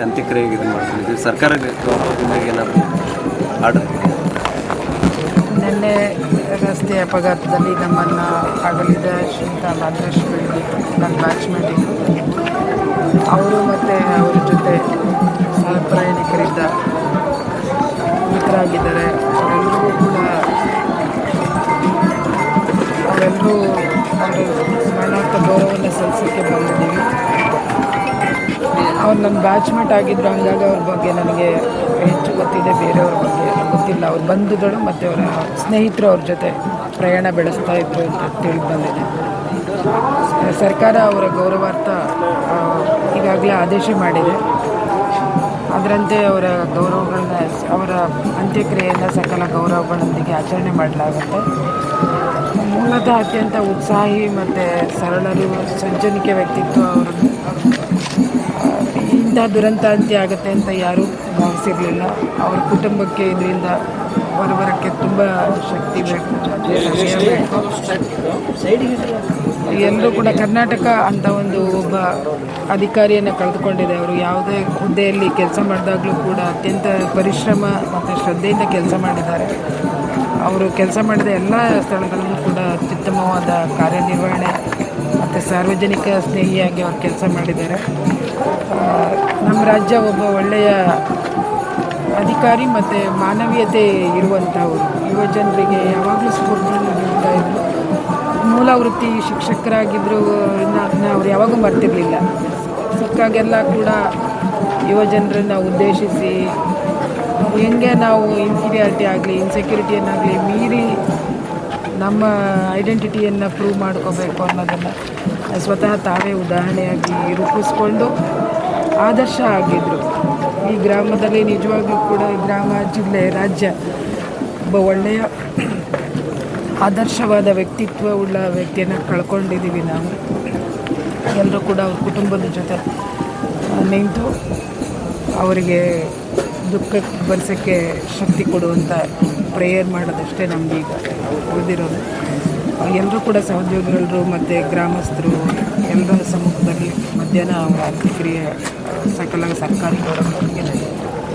ಅಂತ್ಯಕ್ರಿಯೆಗೆ ಇದು ಮಾಡ್ಕೊಂಡಿದ್ವಿ ಸರ್ಕಾರ ಏನಾದರೂ ಆರ್ಡರ್ ನಿನ್ನೆ ರಸ್ತೆ ಅಪಘಾತದಲ್ಲಿ ನಮ್ಮನ್ನು ಅಗಲಿದ ಶ್ರೀಯುತ ಭದ್ರೇಶ್ ಬೆಳ್ಳಿ ನನ್ನ ಬ್ಯಾಚ್ಮೇಟಿಂಗ್ ಅವರು ಮತ್ತು ಅವರ ಜೊತೆ ಸಹ ಪ್ರಯಾಣಿಕರಿದ್ದ ಮಿತ್ರರಾಗಿದ್ದಾರೆ. ಅವರೆಲ್ಲರೂ ಕೂಡ ಅವರೆಲ್ಲರೂ ಅವರು ಮರಣಾರ್ಥ ಗೌರವವನ್ನು ಸಲ್ಲಿಸೋಕ್ಕೆ ಬಂದಿದ್ದೀವಿ. ಅವ್ರು ನನ್ನ ಬ್ಯಾಚ್ಮೇಟ್ ಆಗಿದ್ರು, ಹಂಗಾಗಿ ಅವ್ರ ಬಗ್ಗೆ ನನಗೆ ಹೆಚ್ಚು ಗೊತ್ತಿದೆ, ಬೇರೆಯವ್ರ ಬಗ್ಗೆ ಗೊತ್ತಿಲ್ಲ. ಅವ್ರು ಬಂಧುಗಳು ಮತ್ತು ಅವರ ಸ್ನೇಹಿತರು ಅವ್ರ ಜೊತೆ ಪ್ರಯಾಣ ಬೆಳೆಸ್ತಾ ಇದ್ರು ಅಂತ ತಿಳಿದು ಬಂದಿದೆ. ಸರ್ಕಾರ ಅವರ ಗೌರವಾರ್ಥ ಈಗಾಗಲೇ ಆದೇಶ ಮಾಡಿದೆ. ಅದರಂತೆ ಅವರ ಗೌರವಗಳನ್ನ, ಅವರ ಅಂತ್ಯಕ್ರಿಯೆಯನ್ನು ಸಕಲ ಗೌರವಗಳೊಂದಿಗೆ ಆಚರಣೆ ಮಾಡಲಾಗುತ್ತೆ. ಮೂಲತಃ ಅತ್ಯಂತ ಉತ್ಸಾಹಿ ಮತ್ತು ಸರಳರು ಸಜ್ಜನಿಕೆ ವ್ಯಕ್ತಿತ್ವ ಅವರನ್ನು ಇಂಥ ದುರಂತ ಅಂತ್ಯ ಆಗುತ್ತೆ ಅಂತ ಯಾರೂ ಭಾವಿಸಿರಲಿಲ್ಲ. ಅವ್ರ ಕುಟುಂಬಕ್ಕೆ ಇದರಿಂದ ಹೊರಬರೋಕ್ಕೆ ತುಂಬ ಶಕ್ತಿ ಬೇಕು. ಎಲ್ಲರೂ ಕೂಡ ಕರ್ನಾಟಕ ಅಂತ ಒಂದು ಒಬ್ಬ ಅಧಿಕಾರಿಯನ್ನು ಕಳೆದುಕೊಂಡಿದೆ. ಅವರು ಯಾವುದೇ ಹುದ್ದೆಯಲ್ಲಿ ಕೆಲಸ ಮಾಡಿದಾಗಲೂ ಕೂಡ ಅತ್ಯಂತ ಪರಿಶ್ರಮ ಮತ್ತು ಶ್ರದ್ಧೆಯಿಂದ ಕೆಲಸ ಮಾಡಿದ್ದಾರೆ. ಅವರು ಕೆಲಸ ಮಾಡಿದ ಎಲ್ಲ ಸ್ಥಳಗಳಲ್ಲೂ ಕೂಡ ಅತ್ಯುತ್ತಮವಾದ ಕಾರ್ಯನಿರ್ವಹಣೆ ಮತ್ತು ಸಾರ್ವಜನಿಕ ಸ್ನೇಹಿಯಾಗಿ ಅವ್ರು ಕೆಲಸ ಮಾಡಿದ್ದಾರೆ. ನಮ್ಮ ರಾಜ್ಯ ಒಬ್ಬ ಒಳ್ಳೆಯ ಅಧಿಕಾರಿ ಮತ್ತು ಮಾನವೀಯತೆ ಇರುವಂಥವ್ರು ಯುವ ಜನರಿಗೆ ಯಾವಾಗಲೂ ಸ್ಫೂರ್ತಿ ನೀಡ್ತಾ ಇದ್ರು. ಮೂಲ ವೃತ್ತಿ ಶಿಕ್ಷಕರಾಗಿದ್ದರು ಅದನ್ನ ಅವ್ರು ಯಾವಾಗೂ ಮರ್ತಿರಲಿಲ್ಲ. ಸಿಕ್ಕಾಗೆಲ್ಲ ಕೂಡ ಯುವ ಜನರನ್ನು ಉದ್ದೇಶಿಸಿ, ಹೆಂಗೆ ನಾವು ಇನ್ಫೀರಿಯಾರಿಟಿ ಆಗಲಿ ಇನ್ಸೆಕ್ಯೂರಿಟಿಯನ್ನಾಗಲಿ ಮೀರಿ ನಮ್ಮ ಐಡೆಂಟಿಟಿಯನ್ನು ಪ್ರೂವ್ ಮಾಡ್ಕೋಬೇಕು ಅನ್ನೋದನ್ನು ಸ್ವತಃ ತಾವೇ ಉದಾಹರಣೆಯಾಗಿ ರೂಪಿಸ್ಕೊಂಡು ಆದರ್ಶ ಆಗಿದ್ದರು ಈ ಗ್ರಾಮದಲ್ಲಿ ನಿಜವಾಗ್ಲೂ ಕೂಡ ಗ್ರಾಮ ಜಿಲ್ಲೆ, ರಾಜ್ಯ ಒಬ್ಬ ಒಳ್ಳೆಯ ಆದರ್ಶವಾದ ವ್ಯಕ್ತಿತ್ವ ಉಳ್ಳ ವ್ಯಕ್ತಿಯನ್ನು ಕಳ್ಕೊಂಡಿದ್ದೀವಿ ನಾವು. ಎಲ್ಲರೂ ಕೂಡ ಅವ್ರ ಕುಟುಂಬದ ಜೊತೆ ನಿಂತು ಅವರಿಗೆ ದುಃಖ ಬರ್ಸೋಕ್ಕೆ ಶಕ್ತಿ ಕೊಡುವಂಥ ಪ್ರೇಯರ್ ಮಾಡೋದಷ್ಟೇ ನಮಗೆ ಈಗ ಉಳಿದಿರೋದು. ಎಲ್ಲರೂ ಕೂಡ ಸಹೋದ್ಯೋಗಿಗಳರು ಮತ್ತು ಗ್ರಾಮಸ್ಥರು ಎಲ್ಲರ ಸಮ್ಮುಖದಲ್ಲಿ ಮಧ್ಯಾಹ್ನ ಅವರ ಅಂತ್ಯಕ್ರಿಯೆ ಸಕಲ ಸರ್ಕಾರಿ ಗೌರವದೊಂದಿಗೆ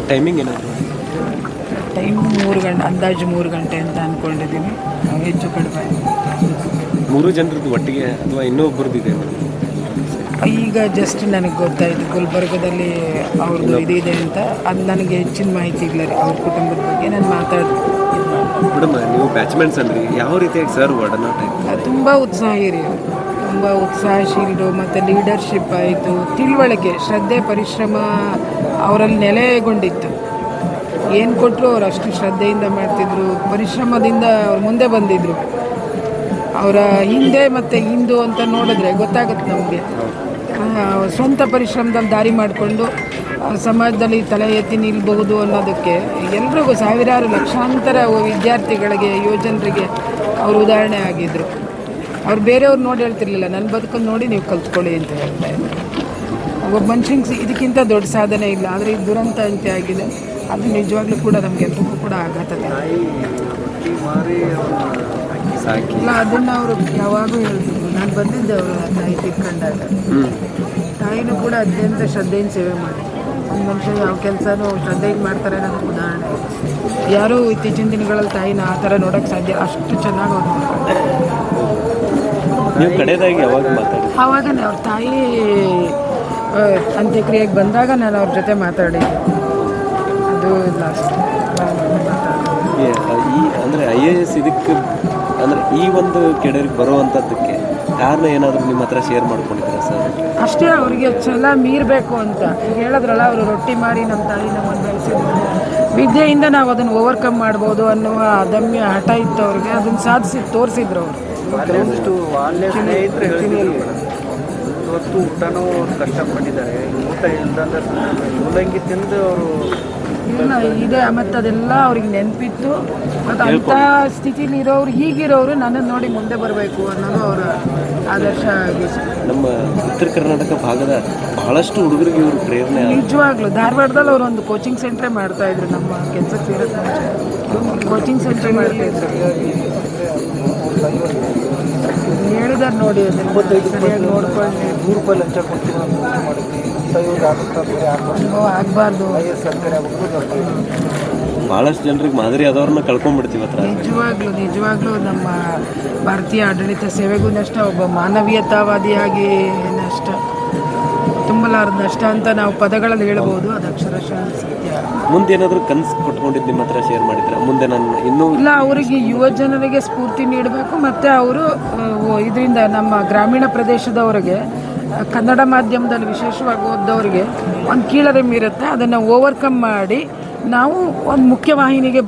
ಟೈಮಿಂಗ್ ಏನಾದರೂ? ಟೈಮ್ ಮೂರು ಗಂಟೆ ಅಂದಾಜು ಮೂರು ಗಂಟೆ ಅಂತ ಅಂದ್ಕೊಂಡಿದ್ದೀನಿ ಹೆಚ್ಚು ಕಡಿಮೆ ಮೂರು ಜನರದ್ದು ಒಟ್ಟಿಗೆ ಅಥವಾ ಇನ್ನೊಬ್ಬರದ್ದು ಇದೆ ಈಗ ಜಸ್ಟ್ ನನಗೆ ಗೊತ್ತಾಯಿತು ಗುಲ್ಬರ್ಗದಲ್ಲಿ ಅವ್ರದ್ದು ಇದಿದೆ ಅಂತ. ಅದು ನನಗೆ ಹೆಚ್ಚಿನ ಮಾಹಿತಿ ಇಲ್ಲ ರೀ. ಅವ್ರ ಕುಟುಂಬದ ಬಗ್ಗೆ ನಾನು ಮಾತಾಡ್ತೀನಿ ಮೇಡಮ್ ನೀವು ಬ್ಯಾಚ್ಮೆಂಟ್ಸ್ ಅಂದ್ರಿ ಯಾವ ರೀತಿಯಾಗಿ ಸರ್ ಒಡನಾಟ? ತುಂಬ ಉತ್ಸಾಹ ರೀ. ತುಂಬ ಉತ್ಸಾಹಶೀಲರು ಮತ್ತು ಲೀಡರ್ಶಿಪ್ ಆಯಿತು. ತಿಳುವಳಿಕೆ ಶ್ರದ್ಧೆ ಪರಿಶ್ರಮ ಅವರಲ್ಲಿ ನೆಲೆಗೊಂಡಿತ್ತು. ಏನು ಕೊಟ್ಟರು ಅವ್ರು ಅಷ್ಟು ಶ್ರದ್ಧೆಯಿಂದ ಮಾಡ್ತಿದ್ರು ಪರಿಶ್ರಮದಿಂದ ಅವ್ರು ಮುಂದೆ ಬಂದಿದ್ದರು ಅವರ ಹಿಂದೆ ಮತ್ತು ಹಿಂದು ಅಂತ ನೋಡಿದ್ರೆ ಗೊತ್ತಾಗುತ್ತೆ ನಮಗೆ. ಸ್ವಂತ ಪರಿಶ್ರಮದಲ್ಲಿ ದಾರಿ ಮಾಡಿಕೊಂಡು ಸಮಾಜದಲ್ಲಿ ತಲೆ ಎತ್ತಿ ನಿಲ್ಬಹುದು ಅನ್ನೋದಕ್ಕೆ ಎಲ್ರಿಗೂ ಸಾವಿರಾರು ಲಕ್ಷಾಂತರ ವಿದ್ಯಾರ್ಥಿಗಳಿಗೆ ಯುವಜನರಿಗೆ ಅವರು ಉದಾಹರಣೆ ಆಗಿದ್ದರು ಅವ್ರು ಬೇರೆಯವ್ರು ನೋಡಿ ಹೇಳ್ತಿರ್ಲಿಲ್ಲ ನನ್ನ ಬದುಕನ್ನು ನೋಡಿ ನೀವು ಕಲ್ತ್ಕೊಳ್ಳಿ ಅಂತ ಹೇಳ್ತಾ ಇದ್ದಾರೆ ಒಬ್ಬ ಮನುಷ್ಯಂಗೆ ಇದಕ್ಕಿಂತ ದೊಡ್ಡ ಸಾಧನೆ ಇಲ್ಲ, ಆದರೆ ಇದು ದುರಂತ ಅಂತೆ ಆಗಿದೆ. ಅದು ನಿಜವಾಗ್ಲೂ ಕೂಡ ನಮಗೆ ತುಂಬ ಕೂಡ ಆಘಾತದೆ ಸಾಕಿ ಇಲ್ಲ ಅದನ್ನು ಅವರು ಯಾವಾಗೂ ಹೇಳ್ತಿದ್ರು. ನಾನು ಬಂದಿದ್ದೆ ಅವರು ತಾಯಿ ತಿಳ್ಕೊಂಡಾಗ ತಾಯಿನೂ ಕೂಡ ಅತ್ಯಂತ ಶ್ರದ್ಧೆಯಿಂದ ಸೇವೆ ಮಾಡಿ ಒಂದು ಮನುಷ್ಯ ಯಾವ ಕೆಲಸನೂ ಶ್ರದ್ಧೆಯಿಂದ ಮಾಡ್ತಾರೆ ಅನ್ನೋದು ಉದಾಹರಣೆ. ಯಾರೂ ಇತ್ತೀಚಿನ ದಿನಗಳಲ್ಲಿ ತಾಯಿನ ಆ ಥರ ನೋಡೋಕ್ಕೆ ಸಾಧ್ಯ ಅಷ್ಟು ಚೆನ್ನಾಗಿ ಅವ್ರು ನೀವು ಯಾವಾಗ ಮಾತಾಡಿ ಆವಾಗನೇ ಅವ್ರ ತಾಯಿ ಅಂತ್ಯಕ್ರಿಯೆಗೆ ಬಂದಾಗ ನಾನು ಅವ್ರ ಜೊತೆ ಮಾತಾಡಿದ್ದೆ. ಅದು ಲಾಸ್ಟ್ ಈ ಅಂದರೆ ಐ ಎ ಎಸ್ ಇದಕ್ಕೆ ಅಂದರೆ ಈ ಒಂದು ಕೆಡರಿಗೆ ಬರುವಂಥದ್ದಕ್ಕೆ ಕಾರಣ ಏನಾದರೂ ನಿಮ್ಮ ಹತ್ರ ಶೇರ್ ಮಾಡ್ಕೊಂಡಿದ್ದೀರಾ ಸರ್ ಅಷ್ಟೇ ಅವರಿಗೆ ಛಲ ಮೀರಬೇಕು ಅಂತ. ಹೇಳಿದ್ರಲ್ಲ ಅವರು ರೊಟ್ಟಿ ಮಾಡಿ ನಮ್ಮ ತಾಯಿ ನಮ್ಮನ್ನು ಬೆಳೆಸಿದ್ರು ವಿದ್ಯೆಯಿಂದ ನಾವು ಅದನ್ನು ಓವರ್ಕಮ್ ಮಾಡ್ಬೋದು ಅನ್ನುವ ಅದಮ್ಯ ಹಠ ಇತ್ತು ಅವ್ರಿಗೆ. ಅದನ್ನು ಸಾಧಿಸಿ ತೋರಿಸಿದ್ರು ಅವರು. ಕೆಲವೊಂದಿಷ್ಟು ಆನ್ಲೈನ್ ಸ್ನೇಹಿತರು ಹೇಳ್ತಿದ್ರು ಇವತ್ತು ಊಟನೂ ಅವ್ರು ಕಷ್ಟಪಟ್ಟಿದ್ದಾರೆ. ಊಟ ಇಲ್ದಂದ್ರೆ ಮೂಲಂಗಿ ತಿಂದು ಅವರು ಇದೆ ಮತ್ತು ಅದೆಲ್ಲ ಅವ್ರಿಗೆ ನೆನಪಿತ್ತು. ಮತ್ತು ಅಂಥ ಸ್ಥಿತಿಲಿ ಇರೋರು ಹೀಗಿರೋರು ನನ್ನನ್ನು ನೋಡಿ ಮುಂದೆ ಬರಬೇಕು ಅನ್ನೋದು ಅವರ ಆದರ್ಶ ನಮ್ಮ ಉತ್ತರ ಕರ್ನಾಟಕ ಭಾಗದ ಬಹಳಷ್ಟು ಹುಡುಗರಿಗೆ ಇವರು ಪ್ರೇರಣೆ ನಿಜವಾಗ್ಲೂ ಧಾರವಾಡದಲ್ಲಿ ಅವರು ಒಂದು ಕೋಚಿಂಗ್ ಸೆಂಟರ್ ಮಾಡ್ತಾ ಇದ್ರು ನಮ್ಮ ಕೆಲಸಕ್ಕೆ ಮುಂಚೆ. ಕೋಚಿಂಗ್ ಸೆಂಟ್ರ್ ಮಾಡ್ತಾ ಇದ್ರು. ಹೇಳಿದಾರೆ ನೋಡಿ ಅದನ್ನು ಸರಿಯಾಗಿ ನೋಡ್ಕೊಂಡು ನೂರು ರೂಪಾಯಿ ಲಂಚ ಕೊಡ್ತೀವಿ ಅಂತ ಯೂಸ್ ಆಗುತ್ತಾ ಬೇರೆ ಆಗ್ಬಾರ್ದು. ಭಾಳಷ್ಟು ಜನರಿಗೆ ಮಾದರಿ ಆದವ್ರನ್ನ ಕಳ್ಕೊಂಡ್ಬಿಡ್ತೀವಿ ಹತ್ರ. ನಿಜವಾಗ್ಲೂ ನಿಜವಾಗ್ಲೂ ನಮ್ಮ ಭಾರತೀಯ ಆಡಳಿತ ಸೇವೆಗೂ ನಷ್ಟ ಒಬ್ಬ ಮಾನವೀಯತಾವಾದಿಯಾಗಿ ನಷ್ಟ. ತುಂಬಲಾರದ ನಷ್ಟ ಅಂತ ನಾವು ಪದಗಳಲ್ಲಿ ಹೇಳ್ಬೋದು ಅದು ಅಕ್ಷರಶಃ ಸತ್ಯ. ಮುಂದೆ ಏನಾದರೂ ಕನಸು ಕೊಟ್ಕೊಂಡಿದ್ದು ನಿಮ್ಮ ಹತ್ರ ಶೇರ್ ಮಾಡಿದ್ರೆ? ಮುಂದೆ ನಾನು ಇನ್ನೂ ಇಲ್ಲ ಅವರಿಗೆ ಯುವ ಜನರಿಗೆ ಸ್ಫೂರ್ತಿ ನೀಡಬೇಕು. ಮತ್ತು ಅವರು ಇದರಿಂದ ನಮ್ಮ ಗ್ರಾಮೀಣ ಪ್ರದೇಶದವರಿಗೆ ಕನ್ನಡ ಮಾಧ್ಯಮದಲ್ಲಿ ವಿಶೇಷವಾಗಿ ಓದ್ದವರಿಗೆ ಒಂದು ಇರುತ್ತೆ. ಅದನ್ನು ಓವರ್ಕಮ್ ಮಾಡಿ ನಾವು ಒಂದು ಮುಖ್ಯವಾಹಿನಿಗೆ